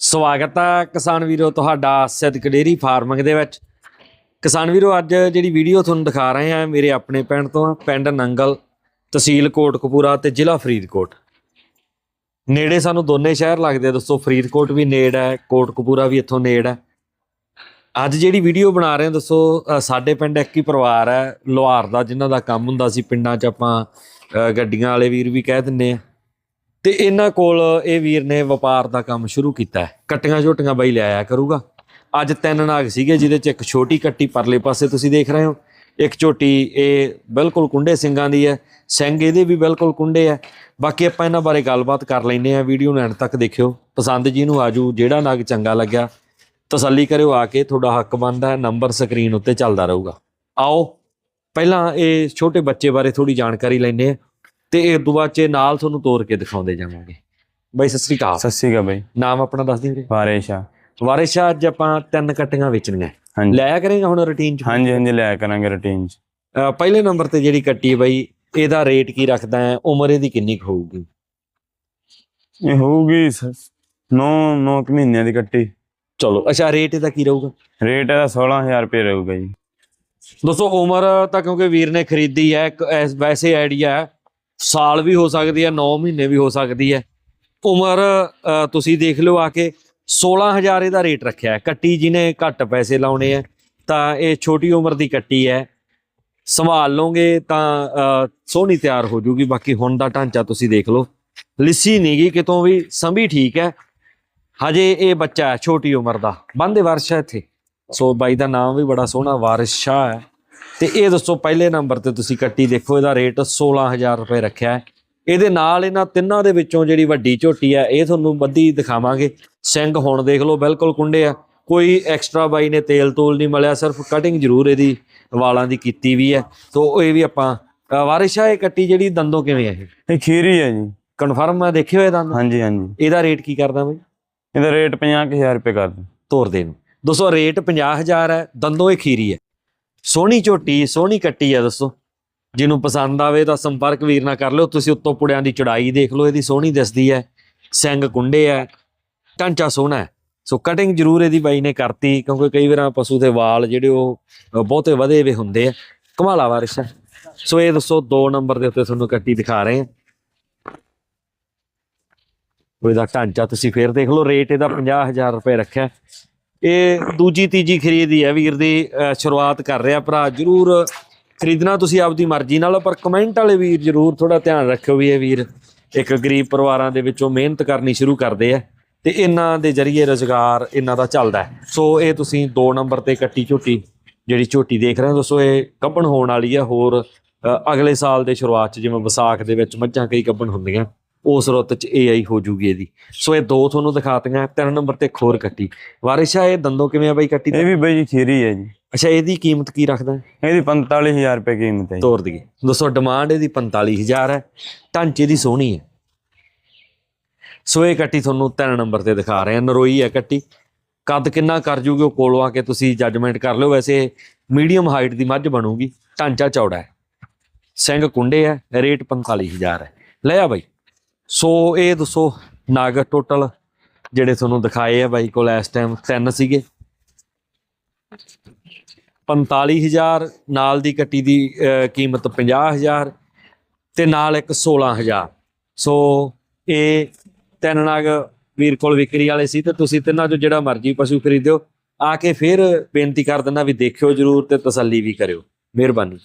ਸਵਾਗਤ ਹੈ ਕਿਸਾਨ ਵੀਰੋ ਤੁਹਾਡਾ ਸਿੱਧਕ ਡੇਰੀ ਫਾਰਮਿੰਗ ਦੇ ਵਿੱਚ। ਕਿਸਾਨ ਵੀਰੋ, ਅੱਜ ਜਿਹੜੀ ਵੀਡੀਓ ਤੁਹਾਨੂੰ ਦਿਖਾ ਰਹੇ ਹਾਂ ਮੇਰੇ ਆਪਣੇ ਪਿੰਡ ਤੋਂ, ਪਿੰਡ ਨੰਗਲ, ਤਹਿਸੀਲ ਕੋਟਕਪੂਰਾ ਤੇ ਜ਼ਿਲ੍ਹਾ ਫਰੀਦਕੋਟ। ਨੇੜੇ ਸਾਨੂੰ ਦੋਨੇ ਸ਼ਹਿਰ ਲੱਗਦੇ ਆ ਦੋਸਤੋ, ਫਰੀਦਕੋਟ ਵੀ ਨੇੜ ਹੈ, ਕੋਟਕਪੂਰਾ ਵੀ ਇੱਥੋਂ ਨੇੜ ਹੈ। ਅੱਜ ਜਿਹੜੀ ਵੀਡੀਓ ਬਣਾ ਰਹੇ ਹਾਂ ਦੱਸੋ ਸਾਡੇ ਪਿੰਡ ਇੱਕ ਹੀ ਪਰਿਵਾਰ ਹੈ, ਲੋਹਾਰ ਦਾ ਜਿਨ੍ਹਾਂ ਦਾ ਕੰਮ ਹੁੰਦਾ ਸੀ, ਪਿੰਡਾਂ 'ਚ ਆਪਾਂ ਗੱਡੀਆਂ ਵਾਲੇ ਵੀਰ ਵੀ ਕਹਿ ਦਿੰਨੇ ਆ। ਤੇ ਇਹਨਾਂ ਕੋਲ ਇਹ ਵੀਰ ਨੇ ਵਪਾਰ ਦਾ ਕੰਮ ਸ਼ੁਰੂ ਕੀਤਾ ਹੈ। ਕੱਟੀਆਂ ਝੋਟੀਆਂ ਬਾਈ ਲਿਆਇਆ ਕਰੂਗਾ। ਅੱਜ ਤਿੰਨ ਨਾਗ ਸੀਗੇ, ਜਿਹਦੇ ਚ ਇੱਕ ਛੋਟੀ ਕੱਟੀ ਪਰਲੇ ਪਾਸੇ ਤੁਸੀਂ ਦੇਖ ਰਹੇ ਹੋ। ਇੱਕ ਝੋਟੀ ਇਹ ਬਿਲਕੁਲ ਕੁੰਡੇ ਸਿੰਘਾਂ ਦੀ ਹੈ। ਸਿੰਘ ਇਹਦੇ ਵੀ ਬਿਲਕੁਲ ਕੁੰਡੇ ਹੈ। ਬਾਕੀ ਆਪਾਂ ਇਹਨਾਂ ਬਾਰੇ ਗੱਲਬਾਤ ਕਰ ਲੈਂਦੇ ਆ ਵੀਡੀਓ ਨੂੰ ਐਂਡ ਤੱਕ ਦੇਖਿਓ। ਪਸੰਦ ਜੀ ਨੂੰ ਆਜੂ, ਜਿਹੜਾ ਨਾਗ ਚੰਗਾ ਲੱਗਿਆ, ਤਸੱਲੀ ਕਰਿਓ ਆ ਕੇ। ਤੁਹਾਡਾ ਹੱਕ ਬਣਦਾ ਨੰਬਰ ਸਕਰੀਨ ਉੱਤੇ ਚੱਲਦਾ ਰਹੂਗਾ। ਆਓ, ਪਹਿਲਾਂ ਇਹ ਛੋਟੇ ਬੱਚੇ ਬਾਰੇ ਥੋੜੀ ਜਾਣਕਾਰੀ ਲੈਂਦੇ ਆ ਤੇ ਇਹ ਤੋਂ ਬਾਅਦ ਚ ਨਾਲ ਤੁਹਾਨੂੰ ਤੋਰ ਕੇ ਦਿਖਾਉਂਦੇ ਜਾਵਾਂਗੇ। ਬਾਈ ਸਤਿ ਸ੍ਰੀ ਅਕਾਲ। ਸਤਿ ਸ਼੍ਰੀ ਅਕਾਲ ਬਾਈ। ਨਾਮ ਆਪਣਾ ਦੱਸ ਦਿਓ ਵੀਰੇ। ਵਾਰੇਸ਼ਾ ਵਾਰਿਸ਼ਾ ਅੱਜ ਆਪਾਂ ਤਿੰਨ ਕੱਟੀਆਂ ਵੇਚਣੀਆਂ। ਲਿਆ ਕਰੇਗਾ ਹੁਣ ਰੁਟੀਨ ਚ? ਹਾਂਜੀ ਹਾਂਜੀ ਲਿਆ ਕਰਾਂਗੇ ਰੂਟੀਨ ਚ। ਪਹਿਲੇ ਨੰਬਰ ਤੇ ਜਿਹੜੀ ਕੱਟੀ ਹੈ ਬਾਈ ਇਹਦਾ ਰੇਟ ਕੀ ਰੱਖਦਾ ਹੈ? ਉਮਰ ਇਹਦੀ ਕਿੰਨੀ ਕੁ ਹੋਊਗੀ? ਇਹ ਹੋਊਗੀ 9 9 ਮਹੀਨਿਆਂ ਦੀ ਕੱਟੀ। ਚਲੋ ਅੱਛਾ ਰੇਟ ਇਹਦਾ ਕੀ ਰਹੂਗਾ? ਰੇਟ ਇਹਦਾ 16000 ਰੁਪਏ ਰਹੂਗਾ ਜੀ। ਦੋਸਤੋ ਉਮਰ ਤਾਂ ਕਿਉਂਕਿ ਵੀਰ ਨੇ ਖਰੀਦੀ ਹੈ ਇੱਕ ਵੈਸੇ ਆਈਡੀਆ ਹੈ ਸਾਲ ਵੀ ਹੋ ਸਕਦੀ ਹੈ 9 ਮਹੀਨੇ ਵੀ ਹੋ ਸਕਦੀ ਹੈ। ਉਮਰ ਤੁਸੀਂ ਦੇਖ ਲਓ ਆ ਕੇ 16000 ਇਹਦਾ ਰੇਟ ਰੱਖਿਆ ਹੈ। ਕੱਟੀ ਜਿਹਨੇ ਘੱਟ ਪੈਸੇ ਲਾਉਣੇ ਆ ਤਾਂ ਇਹ ਛੋਟੀ ਉਮਰ ਦੀ ਕੱਟੀ ਹੈ। ਸੰਭਾਲ ਲਓਗੇ ਤਾਂ ਸੋਹਣੀ ਤਿਆਰ ਹੋ ਜੂਗੀ। ਬਾਕੀ ਹੁਣ ਦਾ ਢਾਂਚਾ ਤੁਸੀਂ ਦੇਖ ਲਓ। ਲਿੱਸੀ ਨਹੀਂਗੀ ਕਿਤੋਂ ਵੀ, ਸੰਭੀ ਠੀਕ ਹੈ। ਹਜੇ ਇਹ ਬੱਚਾ ਹੈ, ਛੋਟੀ ਉਮਰ ਦਾ। ਬੰਦੇ ਵਰਸ਼ ਹੈ ਇੱਥੇ। ਸੋ ਬਾਈ ਦਾ ਨਾਮ ਵੀ ਬੜਾ ਸੋਹਣਾ, ਵਾਰਿਸ ਸ਼ਾਹ ਹੈ। ਤੇ ਇਹ ਦੱਸੋ ਪਹਿਲੇ ਨੰਬਰ ਤੇ ਤੁਸੀਂ ਕੱਟੀ ਦੇਖੋ ਇਹਦਾ ਰੇਟ 16000 ਰੁਪਏ ਰੱਖਿਆ ਹੈ। ਇਹਦੇ ਨਾਲ ਇਹਨਾਂ ਤਿੰਨਾਂ ਦੇ ਵਿੱਚੋਂ ਜਿਹੜੀ ਵੱਡੀ ਝੋਟੀ ਹੈ ਇਹ ਤੁਹਾਨੂੰ ਬੱਦੀ ਦਿਖਾਵਾਂਗੇ। ਸਿੰਘ ਹੁਣ ਦੇਖ ਲਓ ਬਿਲਕੁਲ ਕੁੰਡੇ ਆ। ਕੋਈ ਐਕਸਟਰਾ ਬਾਈ ਨੇ ਤੇਲ ਤੂਲ ਨਹੀਂ ਮਲਿਆ ਸਿਰਫ ਕਟਿੰਗ ਜ਼ਰੂਰ ਇਹਦੀ ਵਾਲਾਂ ਦੀ ਕੀਤੀ ਵੀ ਹੈ। ਸੋ ਇਹ ਵੀ ਆਪਾਂ ਵਾਰਿਸ ਇਹ ਕੱਟੀ ਜਿਹੜੀ ਦੰਦੋਂ ਕਿਵੇਂ ਹੈ ਇਹ? ਇਹ ਖੀਰੀ ਹੈ ਜੀ। ਕਨਫਰਮ ਮੈਂ ਦੇਖੇ ਹੋਏ ਦੰਦ? ਹਾਂਜੀ ਹਾਂਜੀ। ਇਹਦਾ ਰੇਟ ਕੀ ਕਰਦਾ ਬਈ? ਇਹਦਾ ਰੇਟ 50000 ਰੁਪਏ ਕਰ ਦਿਓ ਤੋਰ ਦੇ ਨੂੰ। ਦੋਸਤੋ ਰੇਟ 50000 ਹੈ ਦੰਦੋਂ ਇਹ ਖੀਰੀ ਹੈ। ਸੋਹਣੀ ਝੋਟੀ, ਸੋਹਣੀ ਕੱਟੀ ਹੈ ਦੱਸੋ। ਜਿਹਨੂੰ ਪਸੰਦ ਆਵੇ ਤਾਂ ਸੰਪਰਕ ਵੀਰ ਨਾਲ ਕਰ ਲਿਓ। ਤੁਸੀਂ ਉੱਤੋਂ ਪੁੜਿਆਂ ਦੀ ਚੜਾਈ ਦੇਖ ਲਓ, ਇਹਦੀ ਸੋਹਣੀ ਦਿਸਦੀ ਹੈ। ਸਿੰਘ ਕੁੰਡੇ ਹੈ, ਢਾਂਚਾ ਸੋਹਣਾ ਹੈ। ਸੋ ਕਟਿੰਗ ਜ਼ਰੂਰ ਇਹਦੀ ਬਾਈ ਨੇ ਕਰਤੀ, ਕਿਉਂਕਿ ਕਈ ਵਾਰਾਂ ਪਸ਼ੂ ਦੇ ਵਾਲ ਜਿਹੜੇ ਉਹ ਬਹੁਤੇ ਵਧੇ ਵੇ ਹੁੰਦੇ ਆ। ਕਮਾਲਾ ਵਾਰਿਸ ਹੈ। ਸੋ ਇਹ ਦੱਸੋ 2 ਨੰਬਰ ਦੇ ਉੱਤੇ ਤੁਹਾਨੂੰ ਕੱਟੀ ਦਿਖਾ ਰਹੇ ਹਾਂ। ਉਹਦਾ ਢਾਂਚਾ ਤੁਸੀਂ ਫੇਰ ਦੇਖ ਲਓ, ਰੇਟ ਇਹਦਾ 50000 ਰੁਪਏ ਰੱਖਿਆ। ਇਹ ਦੂਜੀ, ਤੀਜੀ ਖਰੀਦ ਹੀ ਹੈ ਵੀਰ ਦੀ ਸ਼ੁਰੂਆਤ ਕਰ ਰਿਹਾ ਭਰਾ। ਜਰੂਰ ਖਰੀਦਣਾ ਤੁਸੀਂ ਆਪਦੀ ਮਰਜ਼ੀ ਨਾਲ, ਪਰ ਕਮੈਂਟ ਵਾਲੇ ਵੀਰ ਜਰੂਰ ਥੋੜਾ ਧਿਆਨ ਰੱਖਿਓ ਵੀ ਇਹ ਵੀਰ ਇੱਕ ਗਰੀਬ ਪਰਿਵਾਰਾਂ ਦੇ ਵਿੱਚੋਂ ਮਿਹਨਤ ਕਰਨੀ ਸ਼ੁਰੂ ਕਰਦੇ ਆ ਤੇ ਇਹਨਾਂ ਦੇ ਜ਼ਰੀਏ ਰੋਜ਼ਗਾਰ ਇਹਨਾਂ ਦਾ ਚੱਲਦਾ ਸੋ ਇਹ ਤੁਸੀਂ 2 ਨੰਬਰ ਤੇ ਕੱਟੀ ਝੋਟੀ, ਜਿਹੜੀ ਝੋਟੀ ਦੇਖ ਰਹੇ ਹੋ ਦੋਸਤੋ ਇਹ ਕੱਪਣ ਹੋਣ ਵਾਲੀ ਹੈ, ਹੋਰ ਅਗਲੇ ਸਾਲ ਦੇ ਸ਼ੁਰੂਆਤ ਚ ਜਿਵੇਂ ਵਿਸਾਖ ਦੇ ਵਿੱਚ ਮੱਝਾਂ ਕਈ ਕੱਪਣ ਹੁੰਦੀਆਂ। ਉਸ ਰੁੱਤ ਚ ਏਆਈ ਹੋ ਜੂਗੀ ਇਹਦੀ। ਸੋ ਇਹ ਦੋ ਤੁਹਾਨੂੰ ਦਿਖਾਤੀਆਂ ਤਿੰਨ ਨੰਬਰ ਤੇ ਖੋਰ ਕੱਟੀ। ਵਾਰਿਸ਼ਾ ਇਹ ਦੰਦੋਂ ਕਿਵੇਂ ਆ ਬਾਈ ਕੱਟੀ ਇਹ ਵੀ ਬਾਈ ਜੀ ਖੀਰੀ ਹੈ ਜੀ। ਅੱਛਾ ਇਹਦੀ ਕੀਮਤ ਕੀ ਰੱਖਦਾ? ਇਹਦੀ 45000 ਰੁਪਏ ਕੀਮਤ ਹੈ। ਤੋਰ ਦਈਏ। ਦੋਸਤੋ ਡਿਮਾਂਡ ਇਹਦੀ 45000 ਹੈ ਢਾਂਚੇ ਦੀ ਸੋਹਣੀ ਹੈ। ਸੋ ਇਹ ਕੱਟੀ ਤੁਹਾਨੂੰ ਤਿੰਨ ਨੰਬਰ ਤੇ ਦਿਖਾ ਰਹੇ ਹਾਂ। ਨਰੋਈ ਹੈ ਕੱਟੀ। ਕੱਦ ਕਿੰਨਾ ਕਰ ਜੂਗੇ ਉਹ ਕੋਲੋਂ ਆ ਕੇ ਤੁਸੀਂ ਜੱਜਮੈਂਟ ਕਰ ਲਿਓ। ਵੈਸੇ ਮੀਡੀਅਮ ਹਾਈਟ ਦੀ ਮੱਝ ਬਣੂਗੀ। ਢਾਂਚਾ ਚੌੜਾ ਹੈ। ਸਿੰਘ ਕੁੰਡੇ ਹੈ ਰੇਟ 45000 ਹੈ। ਲੈ ਆ ਬਾਈ। ਸੋ ਇਹ ਦੱਸੋ ਨਾਗ ਟੋਟਲ ਜਿਹੜੇ ਤੁਹਾਨੂੰ ਦਿਖਾਏ ਆ ਬਾਈ ਕੋਲ ਇਸ ਟਾਈਮ ਤਿੰਨ ਸੀਗੇ। 45000 ਨਾਲ ਦੀ ਕੱਟੀ ਦੀ ਅਹ, ਕੀਮਤ 50000 ਤੇ ਨਾਲ ਇੱਕ 16000 ਸੋ ਇਹ ਤਿੰਨ ਨਾਗ ਵੀਰ ਕੋਲ ਵਿਕਰੀ ਵਾਲੇ ਸੀ ਤੇ ਤੁਸੀਂ ਤਿੰਨਾਂ ਚੋਂ ਜਿਹੜਾ ਮਰਜ਼ੀ ਪਸ਼ੂ ਖਰੀਦਿਓ। ਆ ਕੇ ਫਿਰ ਬੇਨਤੀ ਕਰ ਦਿੰਦਾ ਵੀ ਦੇਖਿਓ ਜਰੂਰ ਤੇ ਤਸੱਲੀ ਵੀ ਕਰਿਓ। ਮਿਹਰਬਾਨੀ।